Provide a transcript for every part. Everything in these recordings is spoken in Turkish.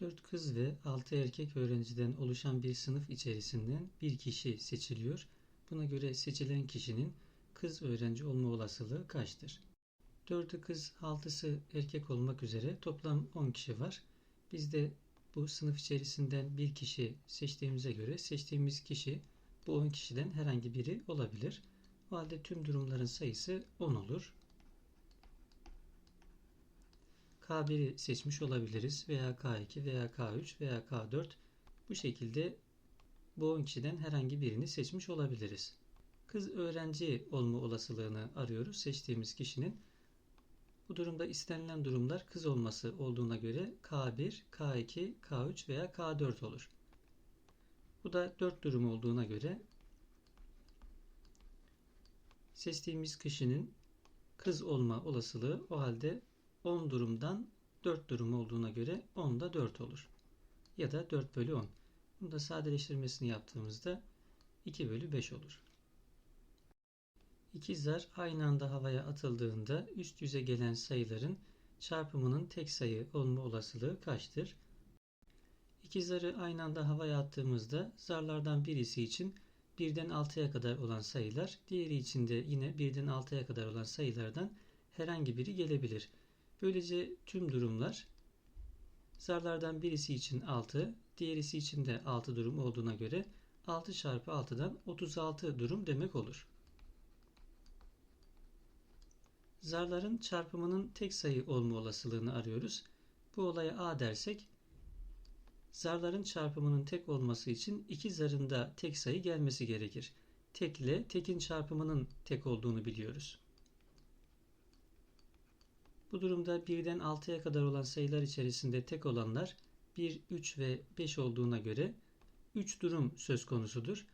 4 kız ve 6 erkek öğrenciden oluşan bir sınıf içerisinden bir kişi seçiliyor. Buna göre seçilen kişinin kız öğrenci olma olasılığı kaçtır? 4'ü kız, 6'sı erkek olmak üzere toplam 10 kişi var. Biz de bu sınıf içerisinden bir kişi seçtiğimize göre seçtiğimiz kişi bu 10 kişiden herhangi biri olabilir. O halde tüm durumların sayısı 10 olur. K1'i seçmiş olabiliriz veya K2 veya K3 veya K4 bu şekilde bu 10 kişiden herhangi birini seçmiş olabiliriz. Kız öğrenci olma olasılığını arıyoruz seçtiğimiz kişinin. Bu durumda istenilen durumlar kız olması olduğuna göre K1, K2, K3 veya K4 olur. Bu da 4 durum olduğuna göre seçtiğimiz kişinin kız olma olasılığı o halde 10 durumdan 4 durum olduğuna göre 10 da 4 olur. Ya da 4 bölü 10. Bunu da sadeleştirmesini yaptığımızda 2 bölü 5 olur. İki zar aynı anda havaya atıldığında üst yüze gelen sayıların çarpımının tek sayı olma olasılığı kaçtır? İki zarı aynı anda havaya attığımızda zarlardan birisi için 1'den 6'ya kadar olan sayılar, diğeri için de yine 1'den 6'ya kadar olan sayılardan herhangi biri gelebilir. Böylece tüm durumlar zarlardan birisi için 6, diğerisi için de 6 durum olduğuna göre 6 çarpı 6'dan 36 durum demek olur. Zarların çarpımının tek sayı olma olasılığını arıyoruz. Bu olaya A dersek zarların çarpımının tek olması için iki zarında tek sayı gelmesi gerekir. Tek ile tekin çarpımının tek olduğunu biliyoruz. Bu durumda 1'den 6'ya kadar olan sayılar içerisinde tek olanlar 1, 3 ve 5 olduğuna göre 3 durum söz konusudur.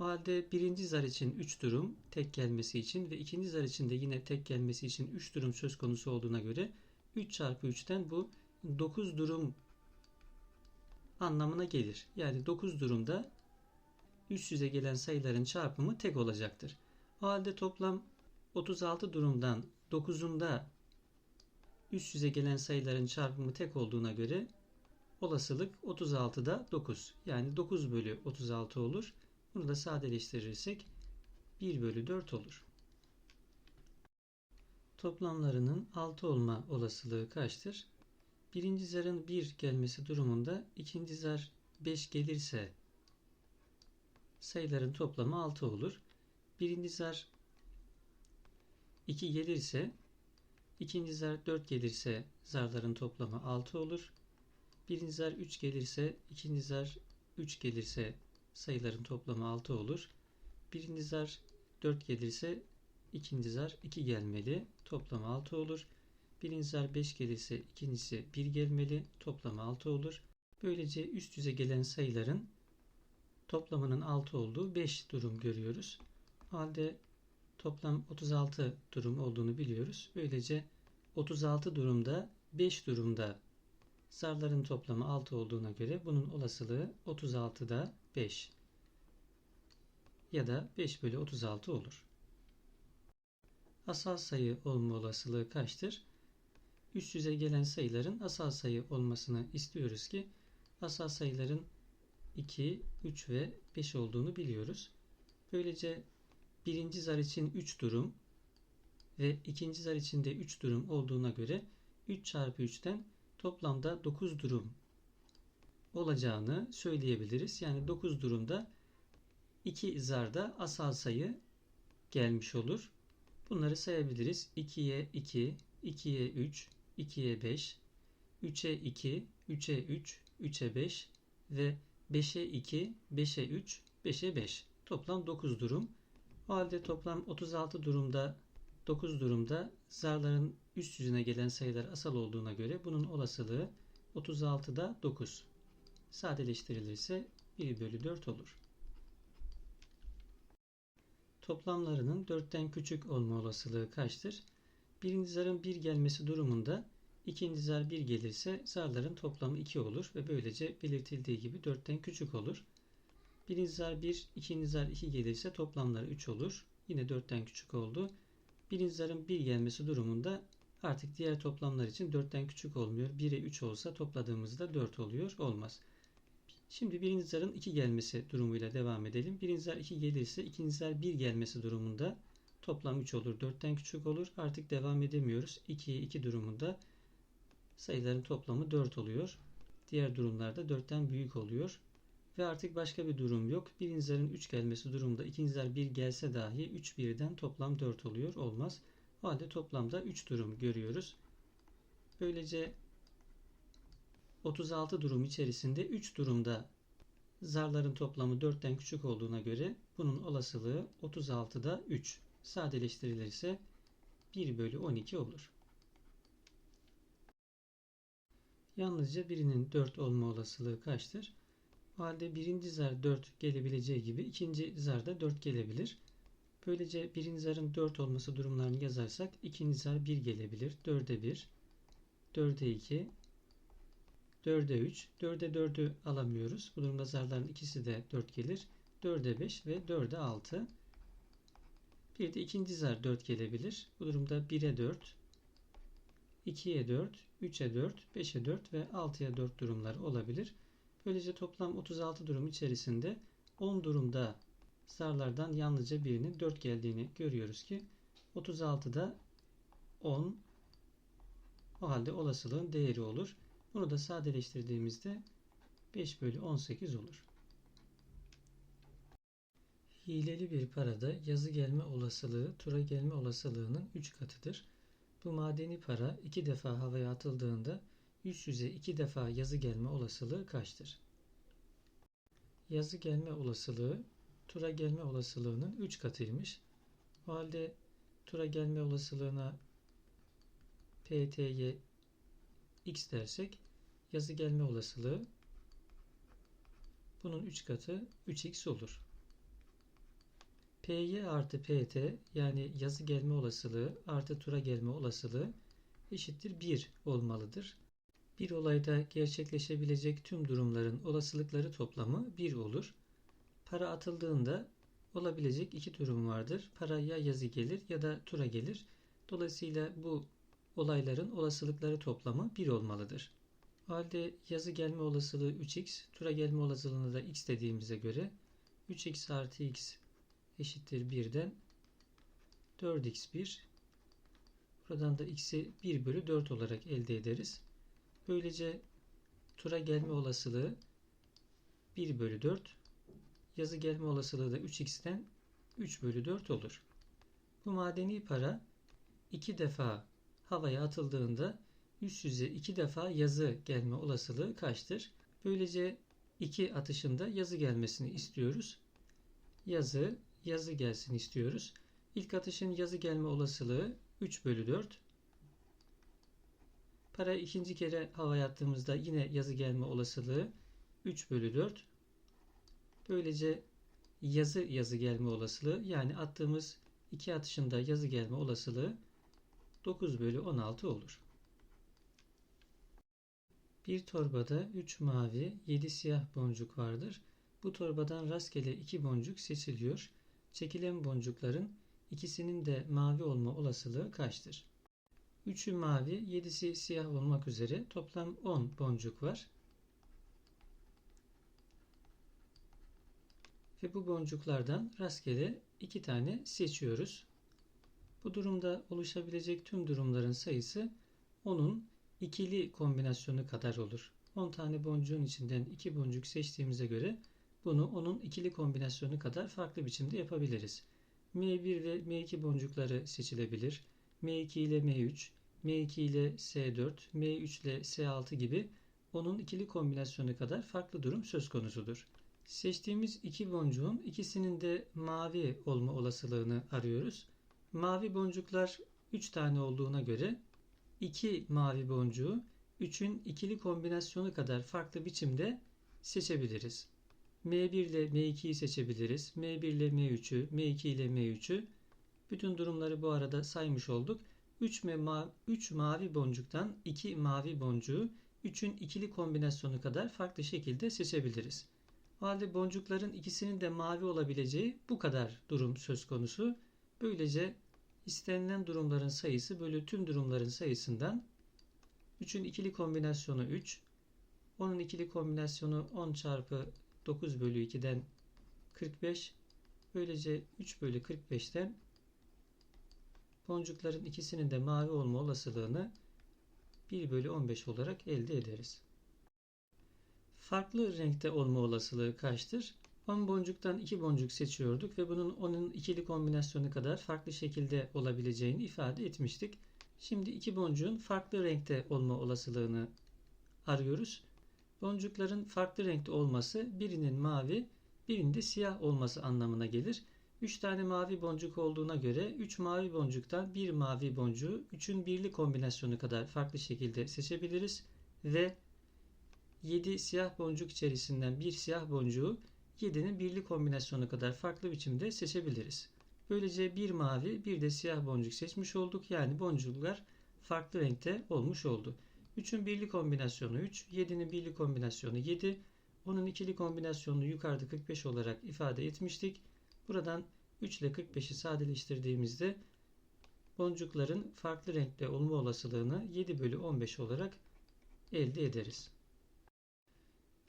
O halde birinci zar için 3 durum tek gelmesi için ve ikinci zar için de yine tek gelmesi için 3 durum söz konusu olduğuna göre 3 çarpı 3'ten bu 9 durum anlamına gelir. Yani 9 durumda üst yüze gelen sayıların çarpımı tek olacaktır. O halde toplam 36 durumdan 9'unda üst yüze gelen sayıların çarpımı tek olduğuna göre olasılık 36'da 9. Yani 9 bölü 36 olur. Bunu da sadeleştirirsek 1 bölü 4 olur. Toplamlarının 6 olma olasılığı kaçtır? Birinci zarın 1 gelmesi durumunda ikinci zar 5 gelirse sayıların toplamı 6 olur. Birinci zar 2 gelirse ikinci zar 4 gelirse zarların toplamı 6 olur. Birinci zar 3 gelirse ikinci zar 3 gelirse sayıların toplamı 6 olur. Birinci zar 4 gelirse ikinci zar 2 gelmeli. Toplamı 6 olur. Birinci zar 5 gelirse ikincisi 1 gelmeli. Toplamı 6 olur. Böylece üst yüze gelen sayıların toplamının 6 olduğu 5 durum görüyoruz. halde toplam 36 durum olduğunu biliyoruz. Böylece 36 durumda 5 durumda zarların toplamı 6 olduğuna göre bunun olasılığı 36'da 5 ya da 5 bölü 36 olur. Asal sayı olma olasılığı kaçtır? Üst yüze gelen sayıların asal sayı olmasını istiyoruz ki asal sayıların 2, 3 ve 5 olduğunu biliyoruz. Böylece birinci zar için 3 durum ve ikinci zar için de 3 durum olduğuna göre 3 çarpı 3'ten toplamda 9 durum olacağını söyleyebiliriz. Yani 9 durumda 2 zarda asal sayı gelmiş olur. Bunları sayabiliriz. 2'ye 2, 2'ye 3, 2'ye 5, 3'e 2, 3'e 3, 3'e 5 ve 5'e 2, 5'e 3, 5'e 5. Toplam 9 durum. O halde toplam 36 durumda 9 durumda zarların üst yüzüne gelen sayılar asal olduğuna göre bunun olasılığı 36'da 9. Sadeleştirilirse 1 bölü 4 olur. Toplamlarının 4'ten küçük olma olasılığı kaçtır? Birinci zarın 1 gelmesi durumunda ikinci zar 1 gelirse zarların toplamı 2 olur ve böylece belirtildiği gibi 4'ten küçük olur. Birinci zar 1, ikinci zar 2 gelirse toplamları 3 olur. Yine 4'ten küçük oldu. Birinci zarın 1 gelmesi durumunda Artık diğer toplamlar için 4'ten küçük olmuyor. 1'e 3 olsa topladığımızda 4 oluyor. Olmaz. Şimdi birinci zarın 2 gelmesi durumuyla devam edelim. Birinci zar 2 gelirse ikinci zar 1 gelmesi durumunda toplam 3 olur. 4'ten küçük olur. Artık devam edemiyoruz. 2'ye 2 durumunda sayıların toplamı 4 oluyor. Diğer durumlarda 4'ten büyük oluyor. Ve artık başka bir durum yok. Birinci zarın 3 gelmesi durumunda ikinci zar 1 gelse dahi 3 birden toplam 4 oluyor. Olmaz. O halde toplamda 3 durum görüyoruz. Böylece 36 durum içerisinde 3 durumda zarların toplamı 4'ten küçük olduğuna göre bunun olasılığı 36'da 3. Sadeleştirilirse 1 bölü 12 olur. Yalnızca birinin 4 olma olasılığı kaçtır? O halde birinci zar 4 gelebileceği gibi ikinci zar da 4 gelebilir. Böylece birinci zarın 4 olması durumlarını yazarsak ikinci zar 1 gelebilir. 4'e 1, 4'e 2, 4'e 3, 4'e 4'ü alamıyoruz. Bu durumda zarların ikisi de 4 gelir. 4'e 5 ve 4'e 6. Bir de ikinci zar 4 gelebilir. Bu durumda 1'e 4, 2'ye 4, 3'e 4, 5'e 4 ve 6'ya 4 durumlar olabilir. Böylece toplam 36 durum içerisinde 10 durumda zarlardan yalnızca birinin 4 geldiğini görüyoruz ki 36'da 10 o halde olasılığın değeri olur. Bunu da sadeleştirdiğimizde 5 bölü 18 olur. Hileli bir parada yazı gelme olasılığı tura gelme olasılığının 3 katıdır. Bu madeni para 2 defa havaya atıldığında üst yüze 2 defa yazı gelme olasılığı kaçtır? Yazı gelme olasılığı tura gelme olasılığının 3 katıymış. O halde tura gelme olasılığına PT'ye x dersek yazı gelme olasılığı bunun 3 katı 3x olur. PY artı PT yani yazı gelme olasılığı artı tura gelme olasılığı eşittir 1 olmalıdır. Bir olayda gerçekleşebilecek tüm durumların olasılıkları toplamı 1 olur. Para atıldığında olabilecek iki durum vardır. Para ya yazı gelir ya da tura gelir. Dolayısıyla bu olayların olasılıkları toplamı 1 olmalıdır. O halde yazı gelme olasılığı 3x, tura gelme olasılığını da x dediğimize göre 3x artı x eşittir 1'den 4x1 buradan da x'i 1 bölü 4 olarak elde ederiz. Böylece tura gelme olasılığı 1 bölü 4 yazı gelme olasılığı da 3x'ten 3 bölü 4 olur. Bu madeni para 2 defa havaya atıldığında üst yüze 2 defa yazı gelme olasılığı kaçtır? Böylece 2 atışında yazı gelmesini istiyoruz. Yazı, yazı gelsin istiyoruz. İlk atışın yazı gelme olasılığı 3 bölü 4. Para ikinci kere havaya attığımızda yine yazı gelme olasılığı 3 bölü 4. Böylece yazı yazı gelme olasılığı yani attığımız iki atışında yazı gelme olasılığı 9 bölü 16 olur. Bir torbada 3 mavi, 7 siyah boncuk vardır. Bu torbadan rastgele 2 boncuk seçiliyor. Çekilen boncukların ikisinin de mavi olma olasılığı kaçtır? 3'ü mavi, 7'si siyah olmak üzere toplam 10 boncuk var. Ve bu boncuklardan rastgele 2 tane seçiyoruz. Bu durumda oluşabilecek tüm durumların sayısı 10'un ikili kombinasyonu kadar olur. 10 tane boncuğun içinden 2 boncuk seçtiğimize göre bunu onun ikili kombinasyonu kadar farklı biçimde yapabiliriz. M1 ve M2 boncukları seçilebilir. M2 ile M3, M2 ile S4, M3 ile S6 gibi onun ikili kombinasyonu kadar farklı durum söz konusudur. Seçtiğimiz iki boncuğun ikisinin de mavi olma olasılığını arıyoruz. Mavi boncuklar 3 tane olduğuna göre 2 mavi boncuğu 3'ün ikili kombinasyonu kadar farklı biçimde seçebiliriz. M1 ile M2'yi seçebiliriz. M1 ile M3'ü, M2 ile M3'ü. Bütün durumları bu arada saymış olduk. 3, ma 3 mavi boncuktan 2 mavi boncuğu 3'ün ikili kombinasyonu kadar farklı şekilde seçebiliriz. O halde boncukların ikisinin de mavi olabileceği bu kadar durum söz konusu. Böylece istenilen durumların sayısı bölü tüm durumların sayısından 3'ün ikili kombinasyonu 3, onun ikili kombinasyonu 10 çarpı 9 bölü 2'den 45. Böylece 3 bölü 45'ten boncukların ikisinin de mavi olma olasılığını 1 bölü 15 olarak elde ederiz. Farklı renkte olma olasılığı kaçtır? 10 boncuktan 2 boncuk seçiyorduk ve bunun onun ikili kombinasyonu kadar farklı şekilde olabileceğini ifade etmiştik. Şimdi iki boncuğun farklı renkte olma olasılığını arıyoruz. Boncukların farklı renkte olması birinin mavi, birinde siyah olması anlamına gelir. 3 tane mavi boncuk olduğuna göre 3 mavi boncuktan bir mavi boncuğu 3'ün birli kombinasyonu kadar farklı şekilde seçebiliriz ve 7 siyah boncuk içerisinden bir siyah boncuğu 7'nin birli kombinasyonu kadar farklı biçimde seçebiliriz. Böylece bir mavi bir de siyah boncuk seçmiş olduk. Yani boncuklar farklı renkte olmuş oldu. 3'ün birli kombinasyonu 3, 7'nin birli kombinasyonu 7. Onun ikili kombinasyonunu yukarıda 45 olarak ifade etmiştik. Buradan 3 ile 45'i sadeleştirdiğimizde boncukların farklı renkte olma olasılığını 7 bölü 15 olarak elde ederiz.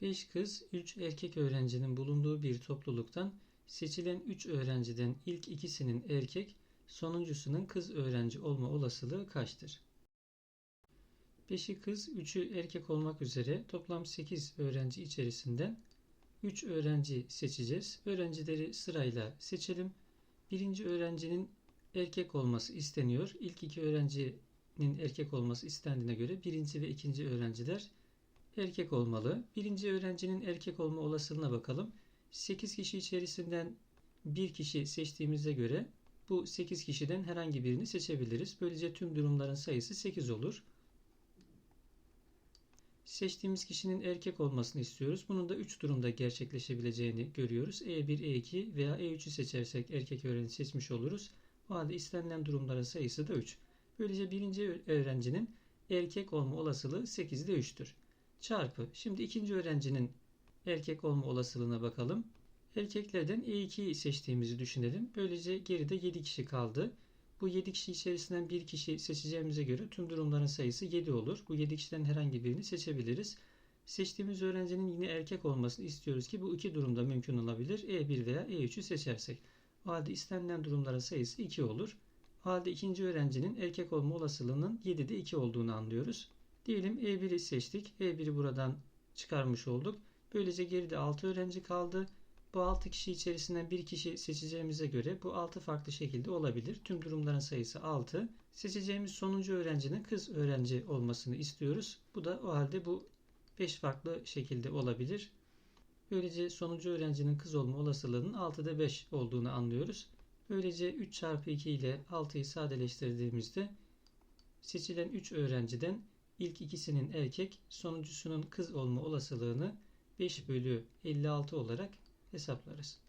5 kız, 3 erkek öğrencinin bulunduğu bir topluluktan seçilen 3 öğrenciden ilk ikisinin erkek, sonuncusunun kız öğrenci olma olasılığı kaçtır? 5'i kız, 3'ü erkek olmak üzere toplam 8 öğrenci içerisinden 3 öğrenci seçeceğiz. Öğrencileri sırayla seçelim. Birinci öğrencinin erkek olması isteniyor. İlk iki öğrencinin erkek olması istendiğine göre birinci ve ikinci öğrenciler erkek olmalı. Birinci öğrencinin erkek olma olasılığına bakalım. 8 kişi içerisinden bir kişi seçtiğimize göre bu 8 kişiden herhangi birini seçebiliriz. Böylece tüm durumların sayısı 8 olur. Seçtiğimiz kişinin erkek olmasını istiyoruz. Bunun da 3 durumda gerçekleşebileceğini görüyoruz. E1, E2 veya E3'ü seçersek erkek öğrenci seçmiş oluruz. O halde istenilen durumların sayısı da 3. Böylece birinci öğrencinin erkek olma olasılığı 8 ile 3'tür. Çarpı. Şimdi ikinci öğrencinin erkek olma olasılığına bakalım. Erkeklerden E2'yi seçtiğimizi düşünelim. Böylece geride 7 kişi kaldı. Bu 7 kişi içerisinden bir kişi seçeceğimize göre tüm durumların sayısı 7 olur. Bu 7 kişiden herhangi birini seçebiliriz. Seçtiğimiz öğrencinin yine erkek olmasını istiyoruz ki bu iki durumda mümkün olabilir. E1 veya E3'ü seçersek. O halde istenilen durumların sayısı 2 olur. O halde ikinci öğrencinin erkek olma olasılığının 7'de 2 olduğunu anlıyoruz. Diyelim E1'i seçtik. E1'i buradan çıkarmış olduk. Böylece geride 6 öğrenci kaldı. Bu 6 kişi içerisinden bir kişi seçeceğimize göre bu 6 farklı şekilde olabilir. Tüm durumların sayısı 6. Seçeceğimiz sonuncu öğrencinin kız öğrenci olmasını istiyoruz. Bu da o halde bu 5 farklı şekilde olabilir. Böylece sonuncu öğrencinin kız olma olasılığının 6'da 5 olduğunu anlıyoruz. Böylece 3 çarpı 2 ile 6'yı sadeleştirdiğimizde seçilen 3 öğrenciden ilk ikisinin erkek, sonuncusunun kız olma olasılığını 5 bölü 56 olarak hesaplarız.